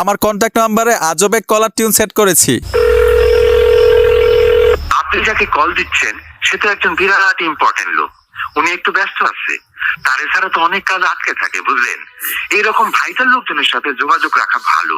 আমার কন্ট্যাক্ট নাম্বারে আজব এক কলার টিউন সেট করেছি। আপনি যাকে কল দিচ্ছেন সে তো একজন বিরাট ইম্পর্টেন্ট লোক। উনি একটু ব্যস্ত আছে। তার এছাড়া তো অনেক কাজ আটকে থাকে বুঝলেন? এইরকম ভাইটাল লোকজনের সাথে যোগাযোগ রাখা ভালো।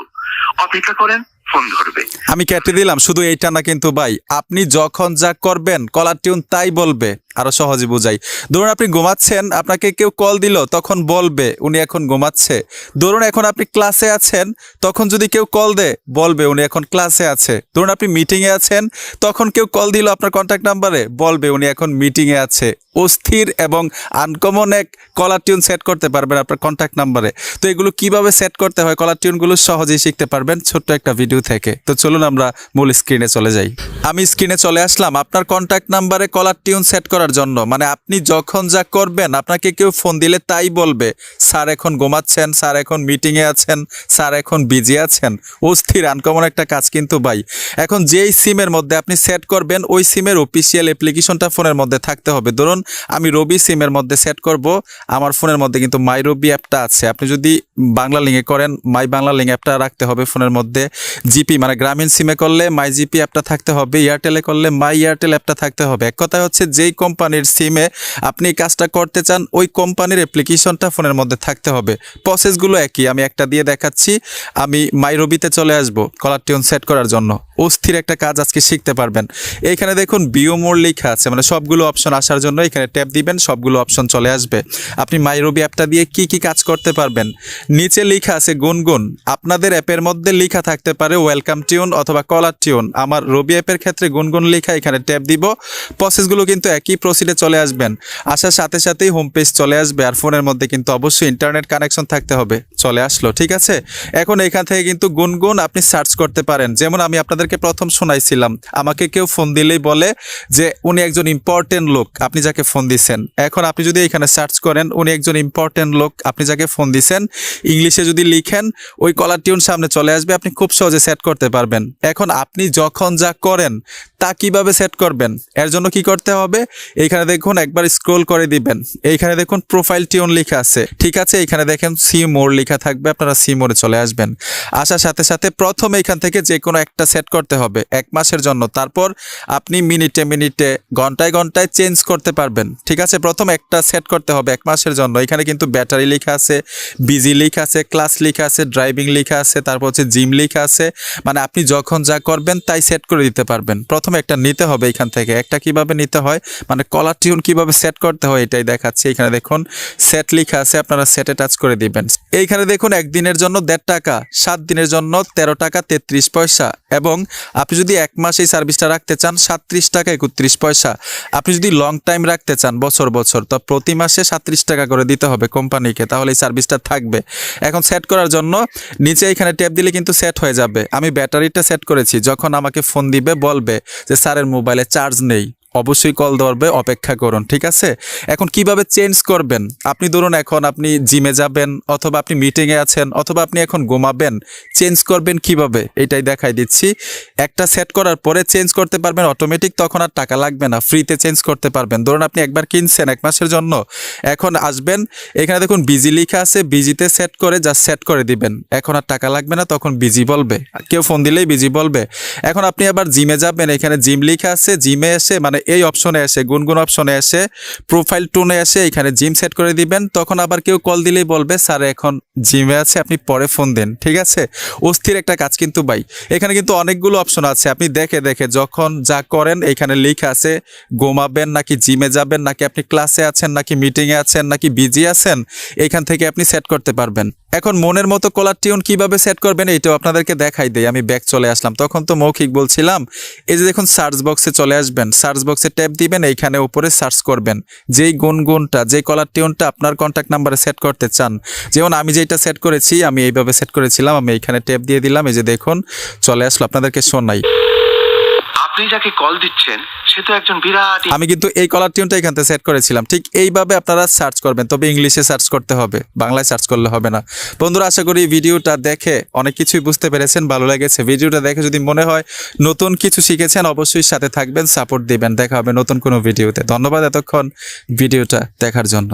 অপেক্ষা করেন ফোন ধরবে। আমি কেটে দিলাম শুধু এইটা না কিন্তু ভাই আপনি যখন যা করবেন কলার টিউন তাই বলবে। আরও সহজে বোঝাই। ধরুন আপনি ঘুমাচ্ছেন, আপনাকে কেউ কল দিল, তখন বলবে, উনি এখন ঘুমাচ্ছে। ধরুন এখন আপনি ক্লাসে আছেন, তখন যদি কেউ কল দে বলবে, উনি এখন ক্লাসে আছে। ধরুন আপনি মিটিংয়ে আছেন, তখন কেউ কল দিল আপনার কন্ট্যাক্ট নাম্বারে বলবে, উনি এখন মিটিংয়ে আছে। অস্থির এবং আনকমন এক কলার টিউন সেট করতে পারবেন আপনার কন্ট্যাক্ট নাম্বারে তো এগুলো কীভাবে সেট করতে হয়? কলার টিউনগুলো সহজেই শিখতে পারবেন ছোট্ট একটা ভিডিও থেকে। তো চলুন আমরা মূল স্ক্রিনে চলে যাই। আমি স্ক্রিনে চলে আসলাম। আপনার কন্ট্যাক্ট নাম্বারে কলার টিউন সেট করার জন্য। মানে আপনি যখন যা করবেন, আপনাকে কেউ ফোন দিলে তাই বলবে, স্যার এখন ঘুমাচ্ছেন, স্যার এখন মিটিংয়ে আছেন, স্যার এখন বিজি আছেন। অস্থির আনকমন একটা কাজ কিন্তু ভাই। এখন যেই সিমের মধ্যে আপনি সেট করবেন, ওই সিমের অফিসিয়াল অ্যাপ্লিকেশনটা ফোনের মধ্যে থাকতে হবে। ধরুন, আমি রবি সিমের মধ্যে সেট করব, আমার ফোনের মধ্যে কিন্তু মাই রবি অ্যাপটা আছে। আপনি যদি বাংলা লিঙ্কে করেন মাই বাংলা লিঙ্ক অ্যাপটা রাখতে হবে ফোনের মধ্যে। জিপি মানে গ্রামীণ সিমে করলে মাই জিপি অ্যাপটা থাকতে হবে এয়ারটেলে করলে মাই এয়ারটেল অ্যাপটা থাকতে হবে। এক কথা হচ্ছে, যেই কোম্পানির সিমে আপনি কাজটা করতে চান, ওই কোম্পানির অ্যাপ্লিকেশনটা ফোনের মধ্যে থাকতে হবে। প্রসেসগুলো একই, আমি একটা দিয়ে দেখাচ্ছি, আমি মাই রবিতে চলে আসব কলার টিউন সেট করার জন্য। অস্থির একটা কাজ আজকে শিখতে পারবেন। এইখানে দেখুন বিও মোড লেখা আছে মানে সবগুলো অপশন আসার জন্য এখানে ট্যাপ দিবেন, সবগুলো অপশন চলে আসবে। আপনি মাই রবি অ্যাপটা দিয়ে কি কি কাজ করতে পারবেন? নিচে লেখা আছে গুনগুন। আপনাদের অ্যাপের মধ্যে লেখা থাকতে পারে ওয়েলকাম টিউন অথবা কলার টিউন আমার রবি অ্যাপের ক্ষেত্রে গুনগুন লেখা এখানে ট্যাপ দিব। প্রসেসগুলো কিন্তু একই প্রসিডে চলে আসবেন। আসার সাথে সাথেই হোম পেজ চলে আসবে আর ফোনের মধ্যে কিন্তু অবশ্যই ইন্টারনেট কানেকশন থাকতে হবে। চলে আসলো, ঠিক আছে? এখন এখান থেকে কিন্তু গুনগুন আপনি সার্চ করতে পারেন। যেমন আমি আপনাদেরকে প্রথম শোনাইছিলাম, আমাকে কেউ ফোন দিলেই বলে যে উনি একজন ইম্পর্টেন্ট লোক, আপনি যাকে ফোন দিছেন। এখন আপনি যদি এখানে সার্চ করেন, উনি একজন ইম্পর্টেন্ট লোক, আপনি যাকে ফোন দিছেন, ইংলিশে যদি লিখেন, ওই কলার টিউন সামনে চলে আসবে, আপনি খুব সহজে সেট করতে পারবেন। এখন আপনি যখন যা করেন তা কীভাবে সেট করবেন? এর জন্য কি করতে হবে? এইখানে দেখুন, একবার স্ক্রোল করে দিবেন। এইখানে দেখুন প্রোফাইল টিউন লেখা আছে। ঠিক আছে? এখানে দেখেন সি মোর লেখা থাকবে, আপনারা সি মোড়ে চলে আসবেন। আসার সাথে সাথে প্রথম এখান থেকে যে কোনো একটা সেট করতে হবে, এক মাসের জন্য। তারপর আপনি মিনিটে মিনিটে, ঘন্টায় ঘন্টায় চেঞ্জ করতে পারবেন। ঠিক আছে? প্রথম একটা সেট করতে হবে এক মাসের জন্য। এখানে কিন্তু ব্যাটারি লেখা আছে বিজি লেখা আছে ক্লাস লেখা আছে ড্রাইভিং লেখা আছে, তারপর হচ্ছে জিম লেখা আছে। মানে আপনি যখন যা করবেন, তাই সেট করে দিতে পারবেন। প্রথমে একটা নিতে হবে এখান থেকে। একটা কীভাবে নিতে হয়? মানে কলার টিউন কীভাবে সেট করতে হয় এটাই দেখাচ্ছি। এখানে দেখুন সেট লেখা আছে, আপনারা সেটে টাচ করে দিবেন। এইখানে দেখুন একদিনের জন্য দেড় টাকা, সাত দিনের জন্য তেরো টাকা তেত্রিশ পয়সা এবং আপনি যদি এক মাস এই সার্ভিসটা রাখতে চান, সাতত্রিশ টাকা একত্রিশ পয়সা। আপনি যদি লং টাইম রাখতে চান, বছর বছর, তো প্রতি মাসে সাতত্রিশ টাকা করে দিতে হবে কোম্পানিকে তাহলে এই সার্ভিসটা থাকবে। এখন সেট করার জন্য নিচে এখানে ট্যাপ দিলে কিন্তু সেট হয়ে যাবে। আমি ব্যাটারিটা সেট করেছি, যখন আমাকে ফোন দিবে, বলবে যে স্যারের মোবাইলে চার্জ নেই। অবশ্যই কল ধরবে, অপেক্ষা করুন, ঠিক আছে? এখন কীভাবে চেঞ্জ করবেন? আপনি ধরুন এখন আপনি জিমে যাবেন অথবা আপনি মিটিংয়ে আছেন অথবা আপনি এখন ঘুমাবেন চেঞ্জ করবেন কীভাবে? এটাই দেখাই দিচ্ছি। একটা সেট করার পরে চেঞ্জ করতে পারবেন অটোমেটিক তখন আর টাকা লাগবে না ফ্রিতে চেঞ্জ করতে পারবেন। ধরুন আপনি একবার কিনছেন এক মাসের জন্য, এখন আসবেন, এখানে দেখুন বিজি লিখা আছে বিজিতে সেট করে যা সেট করে দিবেন। এখন আর টাকা লাগবে না, তখন বিজি বলবে। কেউ ফোন দিলেই বিজি বলবে। এখন আপনি আবার জিমে যাবেন, এখানে জিম লেখা আছে জিমে এসে মানে এই অপশনে এসে, গুনগুন অপশনে এসে প্রোফাইল টোনে এসে এখানে জিম সেট করে দিবেন। তখন আবার কেউ কল দিলেই বলবে, স্যার, এখন জিমে আছে, আপনি পরে ফোন দেন। ঠিক আছে? অস্থির একটা কাজ কিন্তু ভাই। এখানে কিন্তু অনেকগুলো অপশন আছে। আপনি দেখে দেখে যখন যা করেন, এখানে লেখা আছে, ঘুমাবেন নাকি জিমে যাবেন, নাকি আপনি ক্লাসে আছেন, নাকি মিটিংয়ে আছেন, নাকি বিজি আছেন? এখান থেকে আপনি সেট করতে পারবেন। এখন মনের মতো কলার টিউন কীভাবে সেট করবেন এইটাও আপনাদেরকে দেখাই দেই। আমি ব্যাক চলে আসলাম। তখন তো মৌখিক বলছিলাম, এই যে দেখুন সার্চ বক্সে চলে আসবেন সার্চ বক্সে ট্যাপ দিবেন, এইখানে উপরে সার্চ করবেন। যেই গুনগুনটা, যেই কলার টিউনটা আপনার কন্ট্যাক্ট নাম্বারে সেট করতে চান, যেমন আমি যেটা সেট করেছি, আমি এইভাবে সেট করেছিলাম, আমি এইখানে ট্যাপ দিয়ে দিলাম, এই যে দেখুন, চলে আসলো। আপনাদেরকে শোনাই। আপনি যাকে কল দিচ্ছেন, সে তো একজন বিরাট আমি কিন্তু এই কলার টিউনটা এখান থেকে সেট করেছিলাম। ঠিক এইভাবে আপনারা সার্চ করবেন, তবে ইংলিশে সার্চ করতে হবে, বাংলায় সার্চ করলে হবে না। বন্ধুরা, আশা করি ভিডিওটা দেখে অনেক কিছুই বুঝতে পেরেছেন, ভালো লেগেছে। ভিডিওটা দেখে যদি মনে হয় নতুন কিছু শিখেছেন, অবশ্যই সাথে থাকবেন সাপোর্ট দিবেন। দেখা হবে নতুন কোনো ভিডিওতে। ধন্যবাদ এতক্ষণ ভিডিওটা দেখার জন্য।